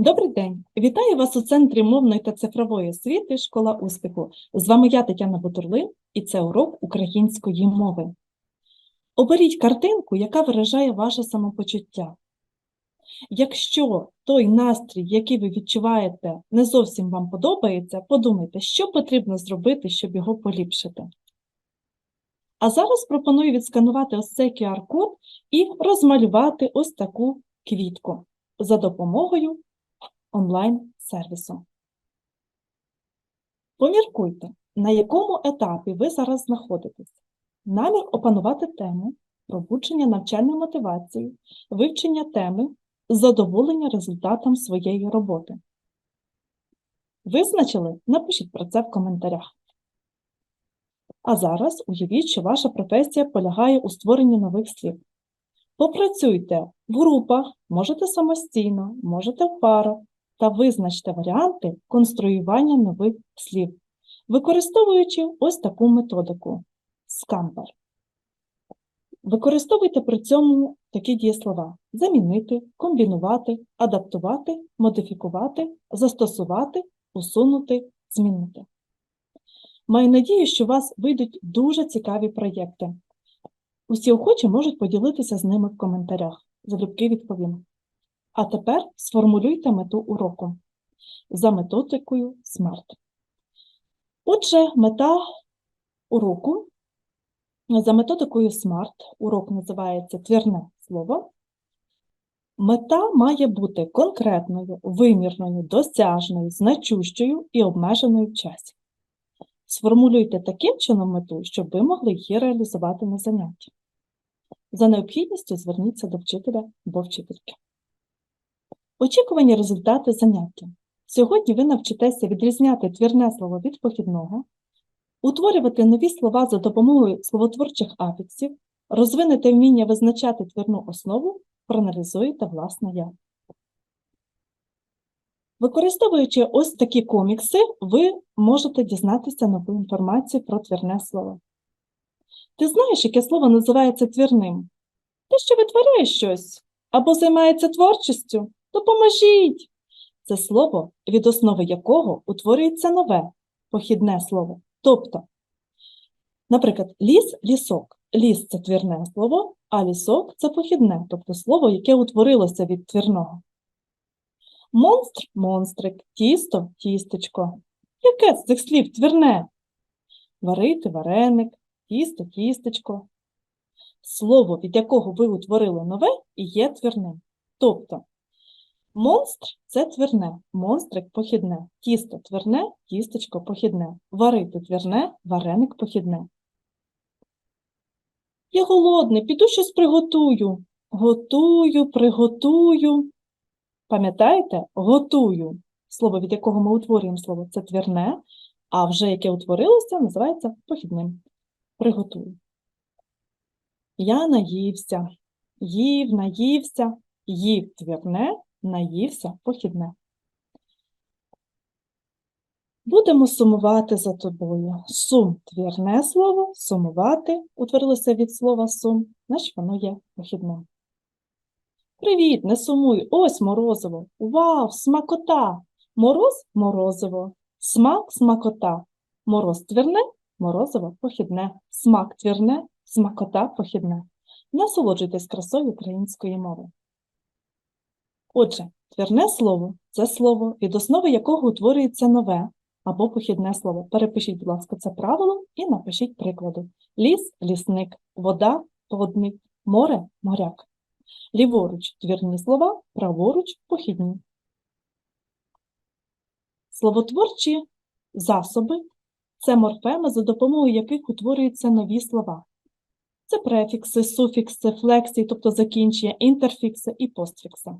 Добрий день! Вітаю вас у Центрі мовної та цифрової освіти Школа успіху. З вами я Тетяна Бутурлин, і це урок української мови. Оберіть картинку, яка виражає ваше самопочуття. Якщо той настрій, який ви відчуваєте, не зовсім вам подобається, подумайте, що потрібно зробити, щоб його поліпшити. А зараз пропоную відсканувати ось цей QR-код і розмалювати ось таку квітку за допомогою онлайн-сервісу. Поміркуйте, на якому етапі ви зараз знаходитесь. Намір опанувати тему, пробудження навчальної мотивації, вивчення теми, задоволення результатом своєї роботи. Визначили? Напишіть про це в коментарях. А зараз уявіть, що ваша професія полягає у створенні нових слів. Попрацюйте в групах, можете самостійно, можете в парах та визначте варіанти конструювання нових слів, використовуючи ось таку методику Scamper. Використовуйте при цьому такі дієслова: замінити, комбінувати, адаптувати, модифікувати, застосувати, усунути, змінити. Маю надію, що у вас вийдуть дуже цікаві проєкти. Усі охочі можуть поділитися з ними в коментарях. Залюбки відповім. А тепер сформулюйте мету уроку за методикою SMART. Отже, мета уроку за методикою SMART, урок називається твірне слово. Мета має бути конкретною, вимірною, досяжною, значущою і обмеженою в часі. Сформулюйте таким чином мету, щоб ви могли її реалізувати на занятті. За необхідністю зверніться до вчителя або вчительки. Очікувані результати заняття. Сьогодні ви навчитеся відрізняти твірне слово від похідного, утворювати нові слова за допомогою словотворчих афіксів, розвинете вміння визначати твірну основу, проаналізуєте власне я. Використовуючи ось такі комікси, ви можете дізнатися нову інформацію про твірне слово. Ти знаєш, яке слово називається твірним? Те, що витворяє щось або займається творчістю, допоможіть! Це слово, від основи якого утворюється нове похідне слово. Тобто, наприклад, ліс лісок. Ліс це твірне слово, а лісок це похідне, тобто слово, яке утворилося від твірного. Монстр монстрик, тісто тістечко. Яке з цих слів твірне? Варити вареник, тісто тістечко. Слово, від якого ви утворили нове, і є твірним. Тобто, монстр це твірне, монстрик похідне, тісто твірне, тістечко похідне, варити твірне, вареник похідне. Я голодний, піду щось приготую. Готую, приготую. Пам'ятаєте? Готую. Слово, від якого ми утворюємо слово, це твірне, а вже яке утворилося, називається похідним. Приготую. Я наївся, їв, наївся, їв твірне, наївся похідне. Будемо сумувати за тобою. Сум твірне слово, сумувати утворилося від слова сум, значить воно є похідне. Привіт, не сумуй, ось морозиво. Вау, смакота! Мороз морозиво, смак смакота. Мороз твірне, морозиво похідне, смак твірне, смакота похідне. Насолоджуйтесь красою української мови. Отже, твірне слово це слово, від основи якого утворюється нове або похідне слово. Перепишіть, будь ласка, це правило і напишіть приклади. Ліс лісник, вода водник, море моряк. Ліворуч твірні слова, праворуч похідні. Словотворчі засоби це морфеми, за допомогою яких утворюються нові слова. Це префікси, суфікси, флексії, тобто закінчення, інтерфікси і постфікси.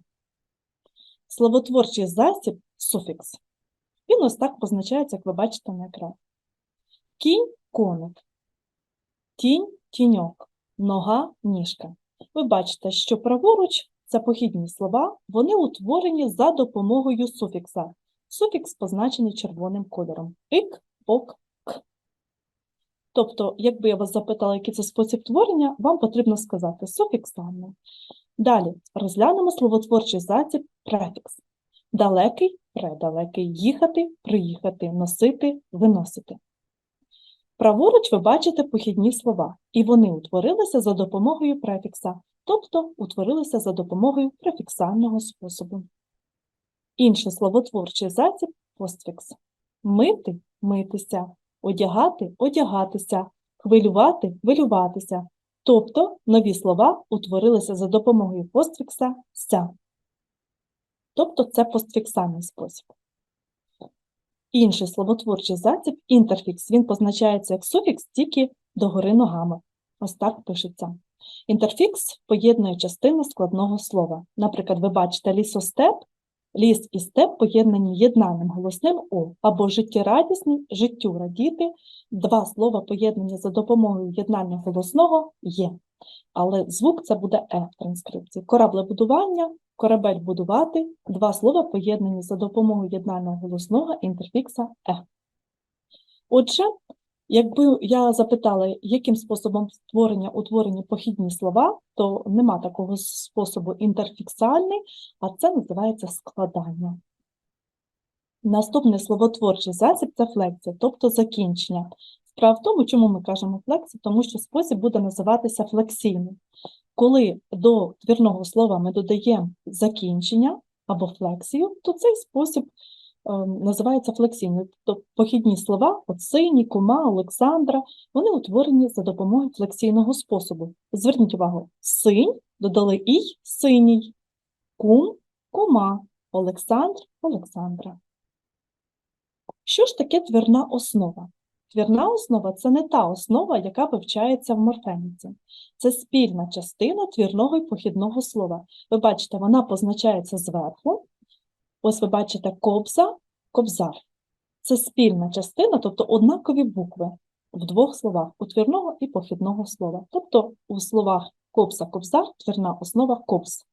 Словотворчий засіб суфікс. Він ось так позначається, як ви бачите на екрані. Кінь коник, тінь тіньок, нога ніжка. Ви бачите, що праворуч це похідні слова, вони утворені за допомогою суфікса. Суфікс позначений червоним кольором. Ик, ок, к. Тобто, якби я вас запитала, який це спосіб творення, вам потрібно сказати суфікс саме. Далі розглянемо словотворчий засіб префікс. далекий, предалекий, їхати, приїхати, носити, виносити. Праворуч ви бачите похідні слова, і вони утворилися за допомогою префікса, тобто утворилися за допомогою префіксального способу. Інший словотворчий засіб постфікс. Мити митися, одягати одягатися, хвилювати хвилюватися. Тобто нові слова утворилися за допомогою постфікса ся. Тобто це постфіксальний спосіб. Інший словотворчий засіб інтерфікс, він позначається як суфікс тільки догори ногами. Ось так пишеться. Інтерфікс поєднує частини складного слова. Наприклад, ви бачите лісостеп, ліс і степ поєднані єднаним голосним О, або життєрадісний, життю радіти. Два слова поєднані за допомогою єднання голосного є. Але звук це буде Е в транскрипції. Кораблебудування, корабель будувати, два слова поєднані за допомогою єднального голосного інтерфікса Е. Отже, якби я запитала, яким способом створення утворені похідні слова, то нема такого способу інтерфіксальний, а це називається складання. Наступний словотворчий засіб це флексія, тобто закінчення. Справа в тому, чому ми кажемо флексія, тому що спосіб буде називатися флексійним. Коли до твірного слова ми додаємо закінчення або флексію, то цей спосіб е, називається флексійним. Тобто похідні слова, от синій, кума, Олександра, вони утворені за допомогою флексійного способу. Зверніть увагу, синь додали ій синій, кум, кума, Олександр, Олександра. Що ж таке твірна основа? Твірна основа це не та основа, яка вивчається в морфеміці. Це спільна частина твірного і похідного слова. Ви бачите, вона позначається зверху. Ось ви бачите кобза, кобзар. Це спільна частина, тобто однакові букви в двох словах у твірного і похідного слова. Тобто у словах кобза, кобзар, твірна основа кобз.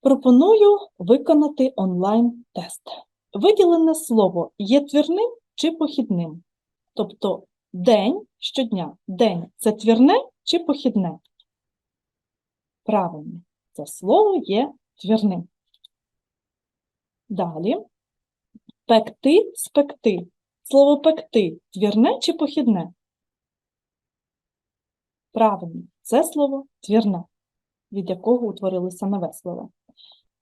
Пропоную виконати онлайн-тест. Виділене слово є твірним чи похідним? Тобто день щодня. День це твірне чи похідне? Правильно, це слово є твірним. Далі. Пекти, спекти. Слово пекти твірне чи похідне? Правильно, це слово твірне, від якого утворилося нове слово.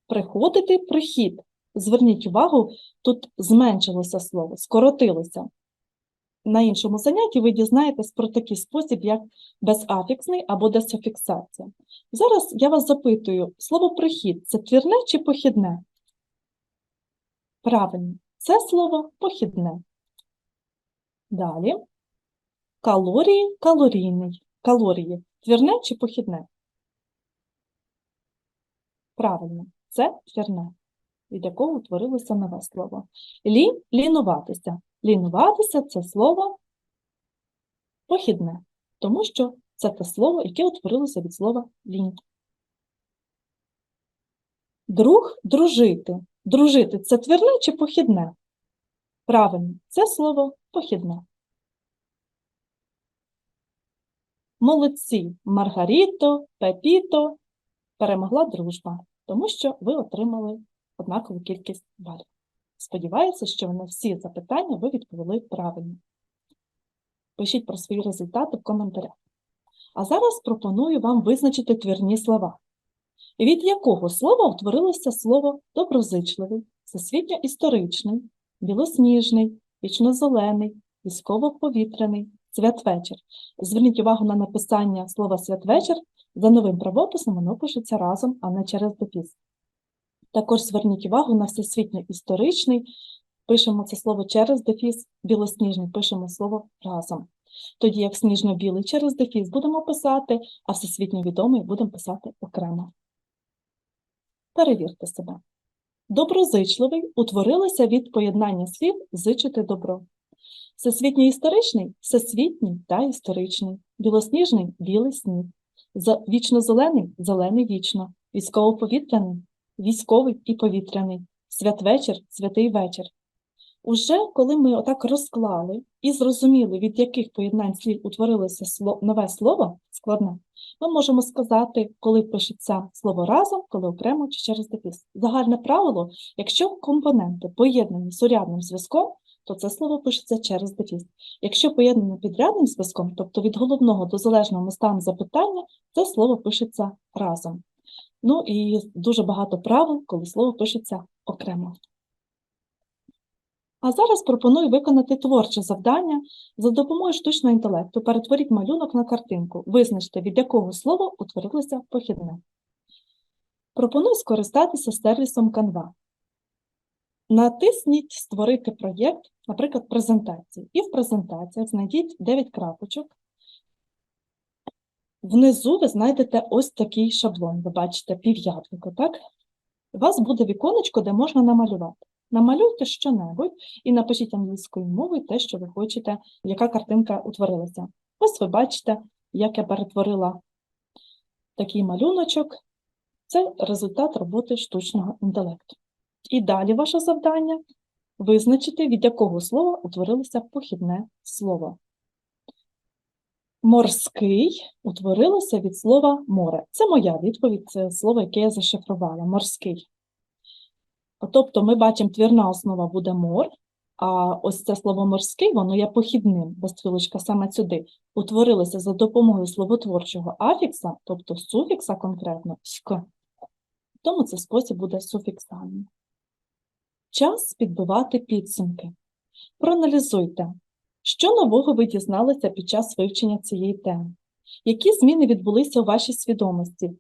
Приходити прихід. Зверніть увагу, тут зменшилося слово, скоротилося. На іншому занятті ви дізнаєтесь про такий спосіб, як безафіксний або десофіксація. Зараз я вас запитую, слово прихід це твірне чи похідне? Правильно, це слово похідне. Далі. Калорії, калорійний. Калорії твірне чи похідне? Правильно, це твірне від якого утворилося нове слово. Лінь лінуватися. Лінуватися це слово похідне, тому що це те слово, яке утворилося від слова лінь. Друг дружити. Дружити це твірне чи похідне? Правильно, це слово похідне. Молодці Маргаріто, Пепіто перемогла дружба, тому що ви отримали однакову кількість балів. Сподіваюся, що на всі запитання ви відповіли правильно. Пишіть про свої результати в коментарях. А зараз пропоную вам визначити твірні слова. Від якого слова утворилося слово доброзичливий, всесвітньо-історичний, білосніжний, вічнозелений, військово-повітряний, святвечір. Зверніть увагу на написання слова святвечір за новим правописом воно пишеться разом, а не через дефіс. Також зверніть увагу на всесвітньо історичний, пишемо це слово через дефіс, білосніжний пишемо слово разом. Тоді як сніжно-білий через дефіс будемо писати, а всесвітньо відомий будемо писати окремо. Перевірте себе. Доброзичливий утворилося від поєднання слів зичити добро. Всесвітньо історичний всесвітній та історичний, білосніжний білий сніг, вічно-зелений зелений вічно, військово-повітряний військовий і повітряний, святвечір, святий вечір. Уже коли ми отак розклали і зрозуміли, від яких поєднань слів утворилося нове слово складне, ми можемо сказати, коли пишеться слово разом, коли окремо чи через дефіс. Загальне правило, якщо компоненти поєднані з урядним зв'язком, то це слово пишеться через дефіс. Якщо поєднане підрядним зв'язком, тобто від головного до залежного ставимо запитання, це слово пишеться разом. Ну і дуже багато правил, коли слово пишеться окремо. А зараз пропоную виконати творче завдання. За допомогою штучного інтелекту перетворіть малюнок на картинку. Визначте, від якого слова утворилося похідне. Пропоную скористатися сервісом Canva. Натисніть Створити проєкт, наприклад, презентації. І в презентаціях знайдіть 9 крапочок. Внизу ви знайдете ось такий шаблон. Ви бачите пів'ятнику, так? У вас буде віконечко, де можна намалювати. Намалюйте що-небудь і напишіть англійською мовою те, що ви хочете, яка картинка утворилася. Ось ви бачите, як я перетворила такий малюночок. Це результат роботи штучного інтелекту. І далі ваше завдання визначити, від якого слова утворилося похідне слово. Морський утворилося від слова море. Це моя відповідь, це слово, яке я зашифрувала. Морський. Тобто ми бачимо, твірна основа буде мор, а ось це слово морський, воно є похідним, без стрілочка саме сюди. Утворилося за допомогою словотворчого афікса, тобто суфікса конкретно «ськ». Тому цей спосіб буде суфіксальним. Час підбивати підсумки. Проаналізуйте, що нового ви дізналися під час вивчення цієї теми? Які зміни відбулися у вашій свідомості?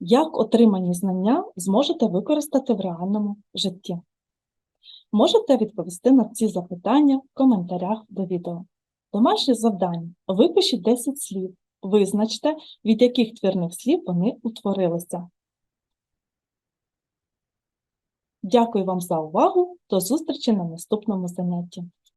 Як отримані знання зможете використати в реальному житті? Можете відповісти на ці запитання в коментарях до відео. Домашнє завдання. Випишіть 10 слів. Визначте, від яких твірних слів вони утворилися. Дякую вам за увагу. До зустрічі на наступному занятті.